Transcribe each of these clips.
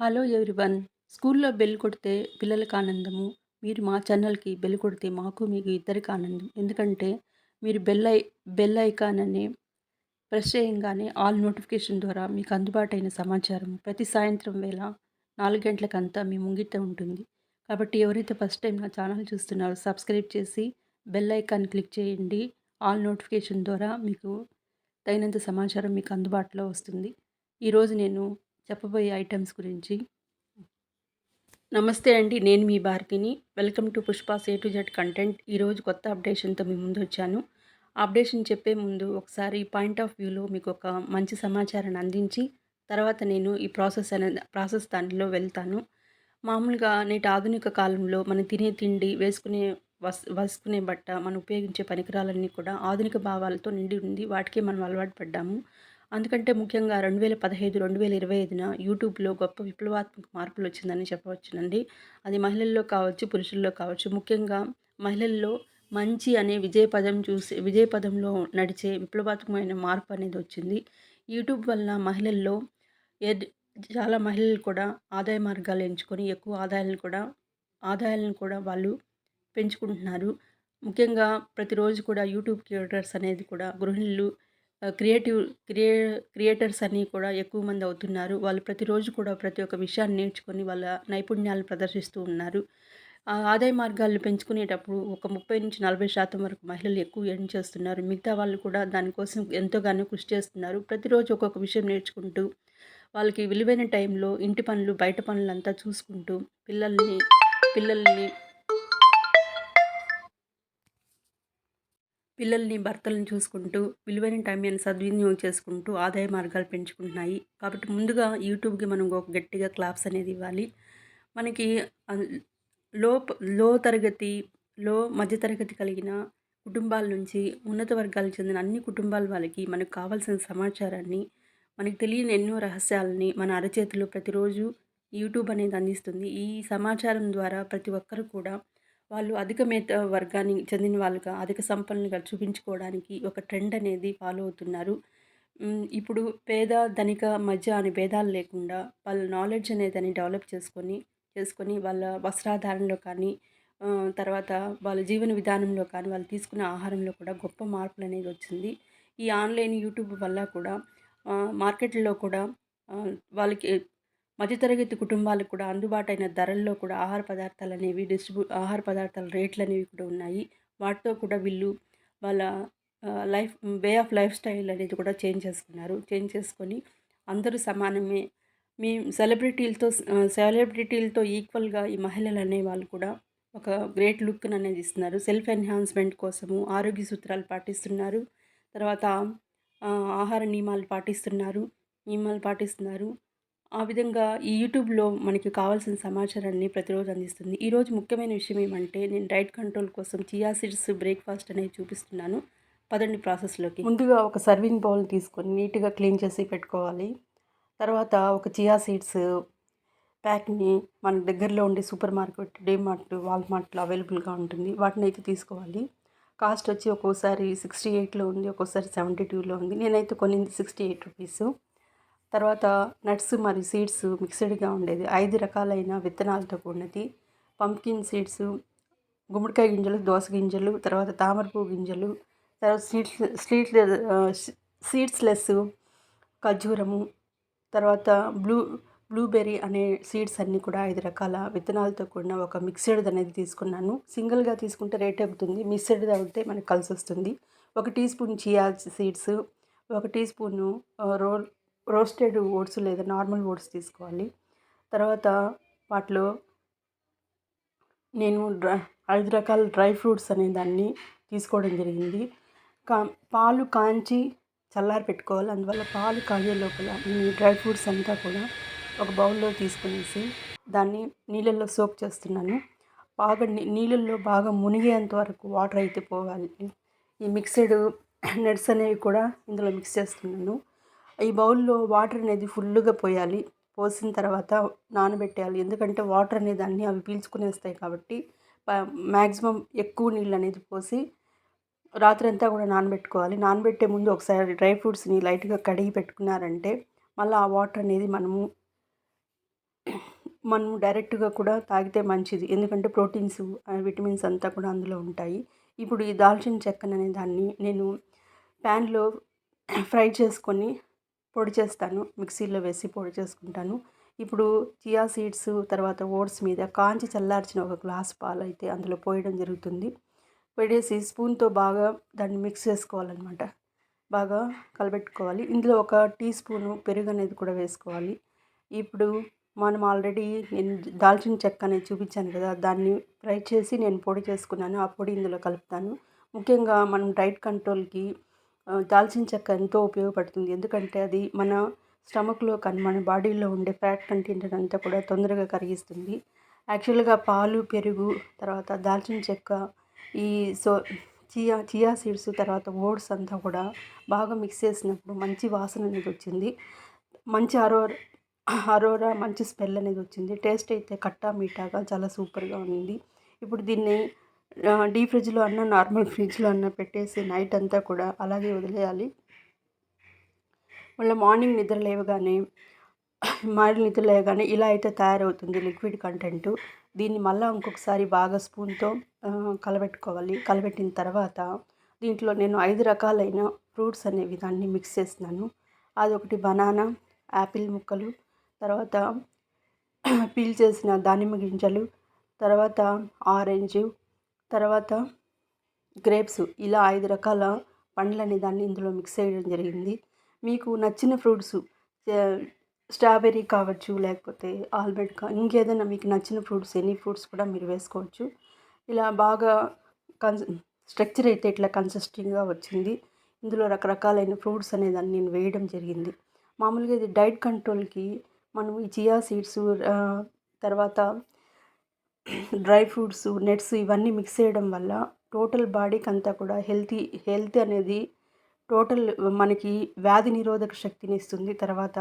Hello everyone. స్కూల్లో bell కొడితే పిల్లలకి ఆనందము. మీరు మా ఛానల్కి బెల్ కొడితే మాకు మీకు ఇద్దరికి ఆనందం. ఎందుకంటే మీరు బెల్ ఐ బెల్ ఐకాన్ అని ప్రెస్ చేయంగానే ఆల్ నోటిఫికేషన్ ద్వారా మీకు అందుబాటైన సమాచారం. ప్రతి సాయంత్రం వేళ నాలుగు గంటలకంతా మీ ముంగిట ఉంటుంది. కాబట్టి ఎవరైతే ఫస్ట్ టైం నా ఛానల్ చూస్తున్నారో సబ్స్క్రైబ్ చేసి బెల్ ఐకాన్ క్లిక్ చేయండి. ఆల్ నోటిఫికేషన్ ద్వారా మీకు తగినంత సమాచారం మీకు అందుబాటులో వస్తుంది. ఈరోజు నేను చెప్పబోయే ఐటమ్స్ గురించి. నమస్తే అండి నేను మీ భారతిని. వెల్కమ్ టు పుష్ప సే టు జెడ్ కంటెంట్. ఈరోజు కొత్త అప్డేషన్తో మీ ముందు వచ్చాను. అప్డేషన్ చెప్పే ముందు ఒకసారి పాయింట్ ఆఫ్ వ్యూలో మీకు ఒక మంచి సమాచారాన్ని అందించి తర్వాత నేను ఈ ప్రాసెస్ అనే ప్రాసెస్ దానిలో వెళ్తాను. మామూలుగా నేటి ఆధునిక కాలంలో మనం తినే తిండి వేసుకునే వస్ వసుకునే బట్ట మనం ఉపయోగించే పరికరాలన్నీ కూడా ఆధునిక భావాలతో నిండి ఉంది వాటికే మనం అలవాటు పడ్డాము. అందుకంటే ముఖ్యంగా రెండు వేల పదహైదు రెండు వేల ఇరవై ఐదున యూట్యూబ్లో గొప్ప విప్లవాత్మక మార్పులు వచ్చిందని చెప్పవచ్చునండి. అది మహిళల్లో కావచ్చు పురుషుల్లో కావచ్చు. ముఖ్యంగా మహిళల్లో మంచి అనే విజయపదం చూసి విజయపదంలో నడిచే విప్లవాత్మకమైన మార్పు అనేది వచ్చింది యూట్యూబ్ వల్ల మహిళల్లో చాలా మహిళలు కూడా ఆదాయ మార్గాలు ఎంచుకొని ఎక్కువ ఆదాయాలను కూడా ఆదాయాలను కూడా వాళ్ళు పెంచుకుంటున్నారు. ముఖ్యంగా ప్రతిరోజు కూడా యూట్యూబ్ క్రియేటర్స్ అనేది కూడా గృహిణులు క్రియేటివ్ క్రియే క్రియేటర్స్ అని కూడా ఎక్కువ మంది అవుతున్నారు. వాళ్ళు ప్రతిరోజు కూడా ప్రతి ఒక్క విషయాన్ని నేర్చుకొని వాళ్ళ నైపుణ్యాలు ప్రదర్శిస్తూ ఉన్నారు. ఆదాయ మార్గాలను పెంచుకునేటప్పుడు ఒక ముప్పై నుంచి నలభై శాతం వరకు మహిళలు ఎక్కువ ఎర్న్ చేస్తున్నారు. మిగతా వాళ్ళు కూడా దానికోసం ఎంతోగానో కృషి చేస్తున్నారు. ప్రతిరోజు ఒక్కొక్క విషయం నేర్చుకుంటూ వాళ్ళకి విలువైన టైంలో ఇంటి పనులు బయట పనులంతా చూసుకుంటూ పిల్లల్ని పిల్లల్ని పిల్లల్ని భర్తలను చూసుకుంటూ విలువైన టైంని సద్వినియోగం చేసుకుంటూ ఆదాయ మార్గాలు పెంచుకుంటున్నాయి. కాబట్టి ముందుగా యూట్యూబ్కి మనం ఒక గట్టిగా క్లాప్స్ అనేది ఇవ్వాలి. మనకి లో లో తరగతి లో మధ్యతరగతి కలిగిన కుటుంబాల నుంచి ఉన్నత వర్గాలకు చెందిన అన్ని కుటుంబాల వాళ్ళకి మనకు కావాల్సిన సమాచారాన్ని మనకు తెలియని ఎన్నో రహస్యాలని మన అరచేతిలో ప్రతిరోజు యూట్యూబ్ అనేది అందిస్తుంది. ఈ సమాచారం ద్వారా ప్రతి ఒక్కరు కూడా వాళ్ళు అధిక మేత వర్గానికి చెందిన వాళ్ళుగా అధిక సంపన్నులుగా చూపించుకోవడానికి ఒక ట్రెండ్ అనేది ఫాలో అవుతున్నారు. ఇప్పుడు పేద ధనిక మధ్య అనే భేదాలు లేకుండా వాళ్ళ నాలెడ్జ్ అనేది అని డెవలప్ చేసుకొని చేసుకొని వాళ్ళ వస్త్రాధారణలో కానీ తర్వాత వాళ్ళ జీవన విధానంలో కానీ వాళ్ళు తీసుకునే ఆహారంలో కూడా గొప్ప మార్పులు అనేది వచ్చింది. ఈ ఆన్లైన్ యూట్యూబ్ వల్ల కూడా మార్కెట్లో కూడా వాళ్ళకి మధ్యతరగతి కుటుంబాలకు కూడా అందుబాటైన ధరల్లో కూడా ఆహార పదార్థాలు అనేవి డిస్ట్రిబ్యూ ఆహార పదార్థాల రేట్లు అనేవి కూడా ఉన్నాయి. వాటితో కూడా వీళ్ళు వాళ్ళ life way of life style అనేది కూడా చేంజ్ చేసుకున్నారు. చేంజ్ చేసుకొని అందరూ సమానమే. మీ సెలబ్రిటీలతో సెలబ్రిటీలతో ఈక్వల్గా ఈ మహిళలు అనే వాళ్ళు కూడా ఒక గ్రేట్ లుక్ అనేది ఇస్తున్నారు. సెల్ఫ్ ఎన్హాన్స్మెంట్ కోసము ఆరోగ్య సూత్రాలు పాటిస్తున్నారు. తర్వాత ఆహార నియమాలు పాటిస్తున్నారు. నియమాలు పాటిస్తున్నారు. ఆ విధంగా ఈ యూట్యూబ్లో మనకి కావాల్సిన సమాచారాన్ని ప్రతిరోజు అందిస్తుంది. ఈరోజు ముఖ్యమైన విషయం ఏమంటే నేను డైట్ కంట్రోల్ కోసం చియా సీడ్స్ బ్రేక్ఫాస్ట్ అనేది చూపిస్తున్నాను. పదండి ప్రాసెస్లోకి. ముందుగా ఒక సర్వింగ్ బౌల్ తీసుకొని నీట్గా క్లీన్ చేసి పెట్టుకోవాలి. తర్వాత ఒక చియా సీడ్స్ ప్యాక్ని మన దగ్గరలో ఉండే సూపర్ మార్కెట్ డేమార్ట్ వాల్మార్ట్లో అవైలబుల్గా ఉంటుంది. వాటిని అయితే తీసుకోవాలి. కాస్ట్ వచ్చి ఒక్కోసారి సిక్స్టీ ఎయిట్లో ఉంది ఒక్కోసారి సెవెంటీ టూలో ఉంది. నేనైతే కొనింది సిక్స్టీ ఎయిట్ రూపీస్. తర్వాత నట్స్ మరియు సీడ్స్ మిక్స్డ్గా ఉండేది. ఐదు రకాలైన విత్తనాలతో కూడినది. పంకిన్ సీడ్స్ గుమ్మడికాయ గింజలు దోస గింజలు తర్వాత తామరపువ్వు గింజలు తర్వాత సీడ్స్ స్వీట్ సీడ్స్ లెస్ ఖర్జూరము తర్వాత బ్లూ బ్లూబెర్రీ అనే సీడ్స్ అన్నీ కూడా ఐదు రకాల విత్తనాలతో కూడిన ఒక మిక్స్డ్ అనేది తీసుకున్నాను. సింగిల్గా తీసుకుంటే రేట్ అవుతుంది. మిక్స్డ్ అవుతే మనకు కలిసి వస్తుంది ఒక టీ స్పూన్ చియా సీడ్స్ ఒక teaspoon roll roasted oats లేదా నార్మల్ ఓట్స్ తీసుకోవాలి. తర్వాత వాటిలో నేను డ్రై ఐదు రకాల డ్రై ఫ్రూట్స్ అనే దాన్ని తీసుకోవడం జరిగింది. కా పాలు కాంచి చల్లారి పెట్టుకోవాలి. అందువల్ల పాలు కాగే లోపల ఈ డ్రై ఫ్రూట్స్ అంతా కూడా ఒక బౌల్లో తీసుకునేసి దాన్ని నీళ్ళల్లో సోక్ చేస్తున్నాను. బాగా నీళ్ళల్లో బాగా మునిగేంత వరకు వాటర్ అయితే పోవాలి. ఈ మిక్సెడ్ నట్స్ అనేవి కూడా ఇందులో మిక్స్ చేస్తున్నాను. ఈ బౌల్లో వాటర్ అనేది ఫుల్గా పోయాలి. పోసిన తర్వాత నానబెట్టేయాలి. ఎందుకంటే వాటర్ అనేది అన్నీ అవి పీల్చుకునేస్తాయి కాబట్టి మ్యాక్సిమం ఎక్కువ నీళ్ళు అనేది పోసి రాత్రి అంతా కూడా నానబెట్టుకోవాలి. నానబెట్టే ముందు ఒకసారి డ్రై ఫ్రూట్స్ని లైట్గా కడిగి పెట్టుకున్నారంటే మళ్ళీ ఆ వాటర్ అనేది మనము మనం డైరెక్ట్గా కూడా తాగితే మంచిది. ఎందుకంటే ప్రోటీన్స్ విటమిన్స్ అంతా కూడా అందులో ఉంటాయి. ఇప్పుడు ఈ దాల్చిన చెక్కను అనే దాన్ని నేను ప్యాన్లో ఫ్రై చేసుకొని పొడి చేస్తాను. మిక్సీలో వేసి పొడి చేసుకుంటాను. ఇప్పుడు చియా సీడ్స్ తర్వాత ఓట్స్ మీద కాంచి చల్లార్చిన ఒక గ్లాస్ పాలు అయితే అందులో పోయడం జరుగుతుంది. పెట్టేసి స్పూన్తో బాగా దాన్ని మిక్స్ చేసుకోవాలన్నమాట. బాగా కలబెట్టుకోవాలి. ఇందులో ఒక టీ స్పూను పెరుగు అనేది కూడా వేసుకోవాలి. ఇప్పుడు మనం ఆల్రెడీ నేను దాల్చిన చెక్క అనేది చూపించాను కదా దాన్ని ఫ్రై చేసి నేను పొడి చేసుకున్నాను. ఆ పొడి ఇందులో కలుపుతాను. ముఖ్యంగా మనం డైట్ కంట్రోల్కి దాల్చిన చెక్క ఎంతో ఉపయోగపడుతుంది. ఎందుకంటే అది మన స్టమక్లో కానీ మన బాడీలో ఉండే ఫ్యాట్ కంటెంట్ అంతా కూడా తొందరగా కరిగిస్తుంది. యాక్చువల్గా పాలు పెరుగు తర్వాత దాల్చిన చెక్క ఈ సో చియా చియా సీడ్స్ తర్వాత ఓట్స్ అంతా కూడా బాగా మిక్స్ చేసినప్పుడు మంచి వాసన అనేది వచ్చింది. మంచి అరోర్ అరోరా మంచి స్మెల్ అనేది వచ్చింది. టేస్ట్ అయితే కట్టా మీఠాగా చాలా సూపర్గా ఉంది. ఇప్పుడు దీన్ని డీప్ ఫ్రిడ్జ్లో అన్న నార్మల్ ఫ్రిడ్జ్లో అన్న పెట్టేసి నైట్ అంతా కూడా అలాగే వదిలేయాలి. మళ్ళీ మార్నింగ్ నిద్ర లేవగానే మార్నింగ్ నిద్ర లేవగానే ఇలా అయితే తయారవుతుంది లిక్విడ్ కంటెంట్. దీన్ని మళ్ళీ ఇంకొకసారి బాగా స్పూన్తో కలబెట్టుకోవాలి. కలబెట్టిన తర్వాత దీంట్లో నేను ఐదు రకాలైన ఫ్రూట్స్ అనేవి దాన్ని మిక్స్ చేస్తున్నాను. అదొకటి బనానా యాపిల్ ముక్కలు తర్వాత పీల్ చేసిన దానిమ్మ గింజలు తర్వాత ఆరెంజ్ తర్వాత గ్రేప్స్ ఇలా ఐదు రకాల పండ్లనే దాన్ని ఇందులో మిక్స్ చేయడం జరిగింది. మీకు నచ్చిన ఫ్రూట్స్ స్ట్రాబెర్రీ కావచ్చు లేకపోతే ఆల్మండ్ కా ఇంకేదైనా మీకు నచ్చిన ఫ్రూట్స్ ఎనీ ఫ్రూట్స్ కూడా మీరు వేసుకోవచ్చు. ఇలా బాగా కన్స్ స్ట్రక్చర్ అయితే ఇట్లా కన్సిస్టింగ్గా వచ్చింది. ఇందులో రకరకాలైన ఫ్రూట్స్ అనేదాన్ని నేను వేయడం జరిగింది. మామూలుగా ఇది డైట్ కంట్రోల్కి మనం ఈ చియా సీడ్స్ తర్వాత డ్రై ఫ్రూట్స్ నట్స్ ఇవన్నీ మిక్స్ చేయడం వల్ల టోటల్ బాడీకి అంతా కూడా హెల్తీ హెల్త్ అనేది టోటల్ మనకి వ్యాధి నిరోధక శక్తిని ఇస్తుంది. తర్వాత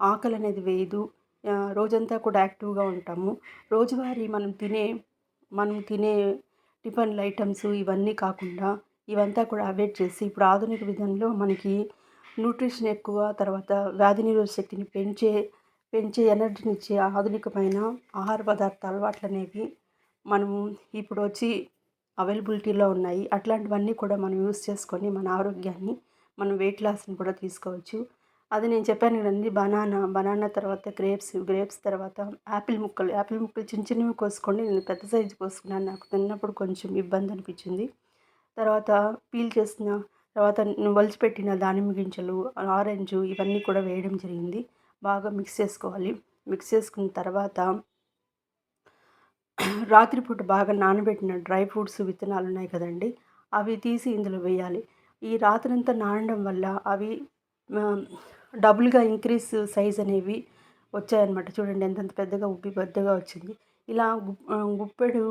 ఆకలి అనేది వేయదు. రోజంతా కూడా యాక్టివ్గా ఉంటాము. రోజువారీ మనం తినే మనం తినే టిఫిన్లు ఐటమ్స్ ఇవన్నీ కాకుండా ఇవంతా కూడా అవాయిడ్ చేసి ఇప్పుడు ఆధునిక విధంలో మనకి న్యూట్రిషన్ ఎక్కువ తర్వాత వ్యాధి నిరోధక శక్తిని పెంచే పెంచే ఎనర్జీని ఇచ్చే ఆధునికమైన ఆహార పదార్థాలు అలవాట్లు అనేవి మనము ఇప్పుడు వచ్చి అవైలబిలిటీలో ఉన్నాయి. అట్లాంటివన్నీ కూడా మనం యూస్ చేసుకొని మన ఆరోగ్యాన్ని మనం వెయిట్ లాస్ని కూడా తీసుకోవచ్చు. అది నేను చెప్పాను కదండి బనానా బనానా తర్వాత గ్రేప్స్ గ్రేప్స్ తర్వాత యాపిల్ ముక్కలు. యాపిల్ ముక్కలు చిన్న చిన్నవి కోసుకోండి. నేను పెద్ద సైజు కోసుకున్నాను. నాకు తిన్నప్పుడు కొంచెం ఇబ్బంది అనిపించింది. తర్వాత పీల్ చేసిన తర్వాత వలిచిపెట్టిన దానిమ్మ గింజలు ఆరెంజ్ ఇవన్నీ కూడా వేయడం జరిగింది. బాగా మిక్స్ చేసుకోవాలి. మిక్స్ చేసుకున్న తర్వాత రాత్రిపూట బాగా నానబెట్టిన డ్రై ఫ్రూట్స్ విత్తనాలు ఉన్నాయి కదండి. అవి తీసి ఇందులో వేయాలి. ఈ రాత్రంతా నానడం వల్ల అవి డబుల్గా ఇంక్రీస్ సైజ్ అనేవి వచ్చాయన్నమాట. చూడండి ఎంతంత పెద్దగా ఉబ్బి పెద్దగా వచ్చింది. ఇలా గుప్పెడు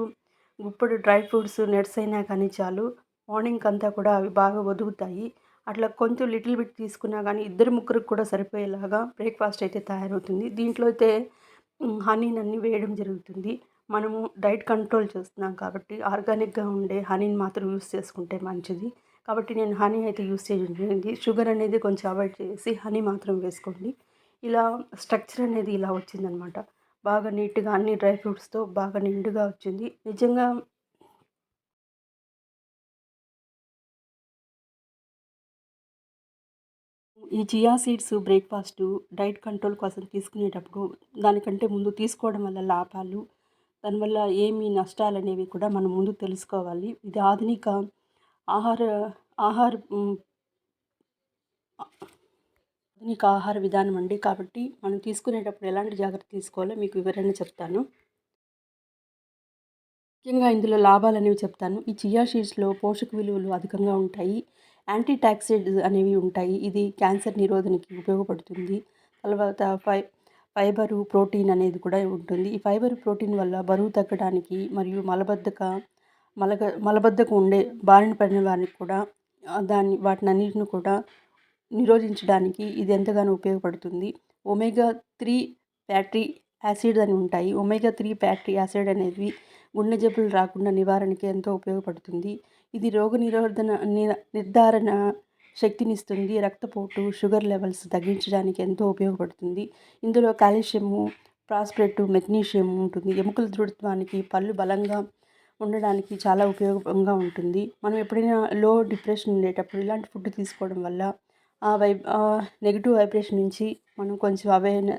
గుప్పెడు డ్రై ఫ్రూట్స్ నట్స్ అయినా కానీ చాలు. మార్నింగ్ అంతా కూడా అవి బాగా ఒదుగుతాయి. అట్లా కొంచెం లిటిల్ బిట్ తీసుకున్నా కానీ ఇద్దరు ముగ్గురికి కూడా సరిపోయేలాగా బ్రేక్ఫాస్ట్ అయితే తయారవుతుంది. దీంట్లో అయితే హనీని అన్ని వేయడం జరుగుతుంది. మనము డైట్ కంట్రోల్ చేస్తున్నాం కాబట్టి ఆర్గానిక్గా ఉండే హనీని మాత్రం యూస్ చేసుకుంటే మంచిది. కాబట్టి నేను హనీ అయితే యూస్ చేయండి షుగర్ అనేది కొంచెం అవాయిడ్ చేసి హనీ మాత్రం వేసుకోండి. ఇలా స్ట్రక్చర్ అనేది ఇలా వచ్చిందనమాట. బాగా నీట్గా అన్ని డ్రై ఫ్రూట్స్తో బాగా నిండుగా వచ్చింది. నిజంగా ఈ chia seeds breakfast diet control కోసం తీసుకునేటప్పుడు దానికంటే ముందు తీసుకోవడం వల్ల లాభాలు దానివల్ల ఏమి నష్టాలు అనేవి కూడా మనం ముందు తెలుసుకోవాలి. ఇది ఆధునిక ఆహార ఆహార ఆధునిక ఆహార విధానం అండి. కాబట్టి మనం తీసుకునేటప్పుడు ఎలాంటి జాగ్రత్త తీసుకోవాలో మీకు వివరణ చెప్తాను. ముఖ్యంగా ఇందులో లాభాలు అనేవి చెప్తాను. ఈ చియా సీడ్స్లో పోషక విలువలు అధికంగా ఉంటాయి. యాంటీటాక్సిడ్స్ అనేవి ఉంటాయి. ఇది క్యాన్సర్ నిరోధనకి ఉపయోగపడుతుంది. తర్వాత ఫై ఫైబరు ప్రోటీన్ అనేది కూడా ఉంటుంది. ఈ ఫైబర్ ప్రోటీన్ వల్ల బరువు తగ్గడానికి మరియు మలబద్ధక మలగ మలబద్ధకం ఉండే బారిన పడిన వారికి కూడా దాన్ని వాటిని అన్నింటిని కూడా నిరోధించడానికి ఇది ఎంతగానో ఉపయోగపడుతుంది. ఒమేగా త్రీ ఫ్యాటీ యాసిడ్ అని ఉంటాయి. ఒమేగా త్రీ ఫ్యాటీ యాసిడ్ అనేది గుండె జబ్బులు రాకుండా నివారణకి ఎంతో ఉపయోగపడుతుంది. ఇది రోగ నిరోధన నిర్ధారణ శక్తినిస్తుంది. రక్తపోటు షుగర్ లెవెల్స్ తగ్గించడానికి ఎంతో ఉపయోగపడుతుంది. ఇందులో కాల్షియము ప్రాస్పెరెట్ మెగ్నీషియం ఉంటుంది. ఎముకల దృఢత్వానికి పళ్ళు బలంగా ఉండడానికి చాలా ఉపయోగంగా ఉంటుంది. మనం ఎప్పుడైనా లో డిప్రెషన్ ఉండేటప్పుడు ఇలాంటి ఫుడ్ తీసుకోవడం వల్ల ఆ వై నెగిటివ్ వైబ్రేషన్ నుంచి మనం కొంచెం అవేర్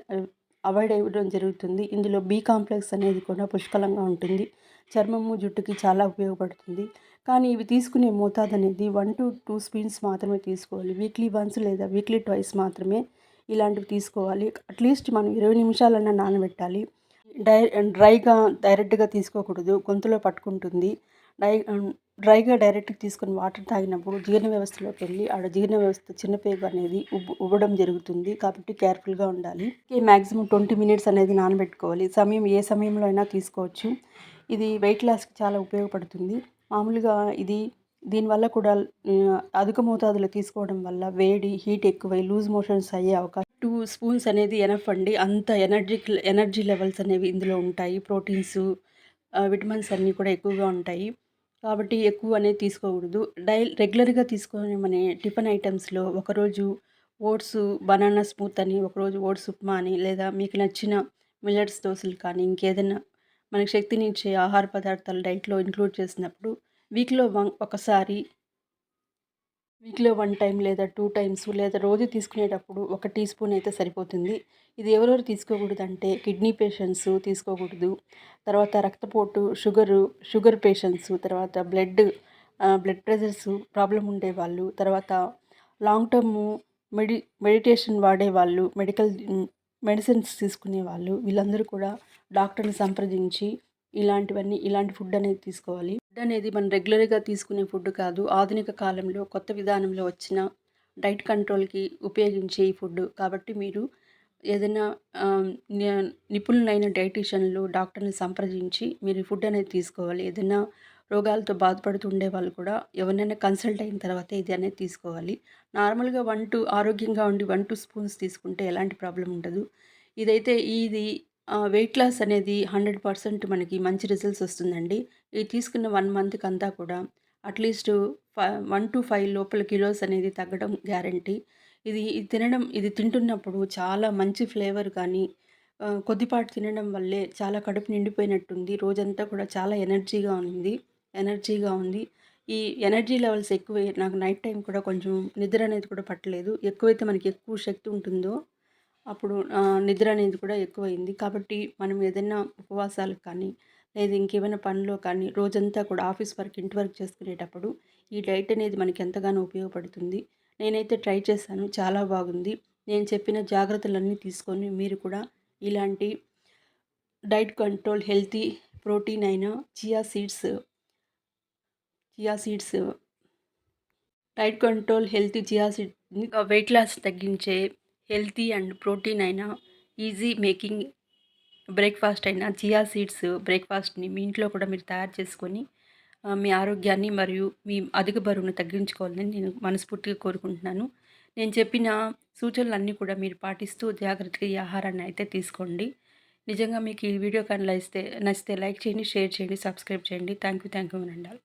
అవాయిడ్ అవ్వడం జరుగుతుంది. ఇందులో బీ కాంప్లెక్స్ అనేది కూడా పుష్కలంగా ఉంటుంది. చర్మము జుట్టుకి చాలా ఉపయోగపడుతుంది. కానీ ఇవి తీసుకునే మోతాదు అనేది వన్ టు టూ స్పూన్స్ మాత్రమే తీసుకోవాలి. వీక్లీ వన్స్ లేదా వీక్లీ ట్వైస్ మాత్రమే ఇలాంటివి తీసుకోవాలి. అట్లీస్ట్ మనం ఇరవై నిమిషాలన్నా నానబెట్టాలి. డై డ్రైగా డైరెక్ట్గా తీసుకోకూడదు. గొంతులో పట్టుకుంటుంది. డై డ్రైగా డైరెక్ట్గా తీసుకొని వాటర్ తాగినప్పుడు జీర్ణ వ్యవస్థలోకి వెళ్ళి ఆడ జీర్ణ వ్యవస్థ చిన్నపేగు అనేది ఉబ్బ ఉబ్బడం జరుగుతుంది కాబట్టి కేర్ఫుల్గా ఉండాలి. మ్యాక్సిమం ట్వంటీ మినిట్స్ అనేది నానబెట్టుకోవాలి. సమయం ఏ సమయంలో అయినా తీసుకోవచ్చు. ఇది వెయిట్ లాస్కి చాలా ఉపయోగపడుతుంది. మామూలుగా ఇది దీనివల్ల కూడా అధిక మోతాదులో తీసుకోవడం వల్ల వేడి హీట్ ఎక్కువై లూజ్ మోషన్స్ అయ్యే అవకాశం. టూ స్పూన్స్ అనేది ఎనఫ్ అండి. అంత ఎనర్జీ ఎనర్జీ లెవెల్స్ అనేవి ఇందులో ఉంటాయి. ప్రోటీన్స్ విటమిన్స్ అన్నీ కూడా ఎక్కువగా ఉంటాయి. కాబట్టి ఎక్కువ అనేది తీసుకోకూడదు. డై రెగ్యులర్గా తీసుకునే టిఫిన్ ఐటమ్స్లో ఒకరోజు ఓట్స్ బనానా స్మూత్ అని ఒకరోజు ఓట్స్ ఉప్మా అని లేదా మీకు నచ్చిన మిల్లెట్స్ దోశలు కానీ ఇంకేదైనా మనకి శక్తినిచ్చే ఆహార పదార్థాలు డైట్లో ఇంక్లూడ్ చేసినప్పుడు వీక్లో వన్ ఒకసారి వీక్లో వన్ టైం లేదా టూ టైమ్స్ లేదా రోజు తీసుకునేటప్పుడు ఒక టీ స్పూన్ అయితే సరిపోతుంది. ఇది ఎవరెవరు తీసుకోకూడదు అంటే కిడ్నీ పేషెంట్స్ తీసుకోకూడదు. తర్వాత రక్తపోటు షుగరు షుగర్ పేషెంట్స్ తర్వాత బ్లడ్ బ్లడ్ ప్రెషర్స్ ప్రాబ్లం ఉండేవాళ్ళు. తర్వాత లాంగ్ టర్మ్ మెడి మెడిటేషన్ వాడేవాళ్ళు మెడికల్ మెడిసిన్స్ తీసుకునే వాళ్ళు వీళ్ళందరూ కూడా డాక్టర్ని సంప్రదించి ఇలాంటివన్నీ ఇలాంటి ఫుడ్ అనేది తీసుకోవాలి. ఫుడ్ అనేది మనం రెగ్యులర్గా తీసుకునే ఫుడ్ కాదు. ఆధునిక కాలంలో కొత్త విధానంలో వచ్చిన డైట్ కంట్రోల్కి ఉపయోగించే ఈ ఫుడ్. కాబట్టి మీరు ఏదైనా నిపుణులైన డైటీషియన్లు డాక్టర్ని సంప్రదించి మీరు ఫుడ్ అనేది తీసుకోవాలి. ఏదైనా రోగాలతో బాధపడుతుండే వాళ్ళు కూడా ఎవరినైనా కన్సల్ట్ అయిన తర్వాత ఇది అనేది తీసుకోవాలి. నార్మల్గా వన్ టూ ఆరోగ్యంగా ఉండి వన్ టూ స్పూన్స్ తీసుకుంటే ఎలాంటి ప్రాబ్లం ఉండదు. ఇదైతే ఇది వెయిట్ లాస్ అనేది హండ్రెడ్ పర్సెంట్ మనకి మంచి రిజల్ట్స్ వస్తుందండి. ఇది తీసుకున్న వన్ మంత్కి అంతా కూడా at least one two five లోపల కిలోస్ అనేది తగ్గడం గ్యారంటీ. ఇది తినడం ఇది తింటున్నప్పుడు చాలా మంచి ఫ్లేవర్ కానీ కొద్దిపాటు తినడం వల్లే చాలా కడుపు నిండిపోయినట్టుంది. రోజంతా కూడా చాలా ఎనర్జీగా ఉంది ఎనర్జీగా ఉంది. ఈ ఎనర్జీ లెవెల్స్ ఎక్కువే నాకు నైట్ టైం కూడా కొంచెం నిద్ర అనేది కూడా పట్టలేదు. ఎక్కువైతే మనకి ఎక్కువ శక్తి ఉంటుందో అప్పుడు నిద్ర అనేది కూడా ఎక్కువైంది. కాబట్టి మనం ఏదైనా ఉపవాసాలకు కానీ లేదా ఇంకేమైనా పనిలో కానీ రోజంతా కూడా ఆఫీస్ వర్క్ ఇంటి వర్క్ చేసుకునేటప్పుడు ఈ డైట్ అనేది మనకి ఎంతగానో ఉపయోగపడుతుంది. నేనైతే ట్రై చేశాను. చాలా బాగుంది. నేను చెప్పిన జాగ్రత్తలన్నీ తీసుకొని మీరు కూడా ఇలాంటి డైట్ కంట్రోల్ హెల్తీ ప్రోటీన్ అయిన chia seeds chia seeds diet control healthy chia seed weight loss తగ్గించే హెల్తీ అండ్ ప్రోటీన్ అయిన ఈజీ మేకింగ్ బ్రేక్ఫాస్ట్ అయిన చియా సీడ్స్ బ్రేక్ఫాస్ట్ని మీ ఇంట్లో కూడా మీరు తయారు చేసుకొని మీ ఆరోగ్యాన్ని మరియు మీ అధిక బరువును తగ్గించుకోవాలని నేను మనస్ఫూర్తిగా కోరుకుంటున్నాను. నేను చెప్పిన సూచనలన్నీ కూడా మీరు పాటిస్తూ జాగ్రత్తగా ఈ ఆహారాన్ని అయితే తీసుకోండి. నిజంగా మీకు ఈ వీడియో కానీ నచ్చితే నచ్చితే లైక్ చేయండి షేర్ చేయండి సబ్స్క్రైబ్ చేయండి. Thank you thank you అనండాలి.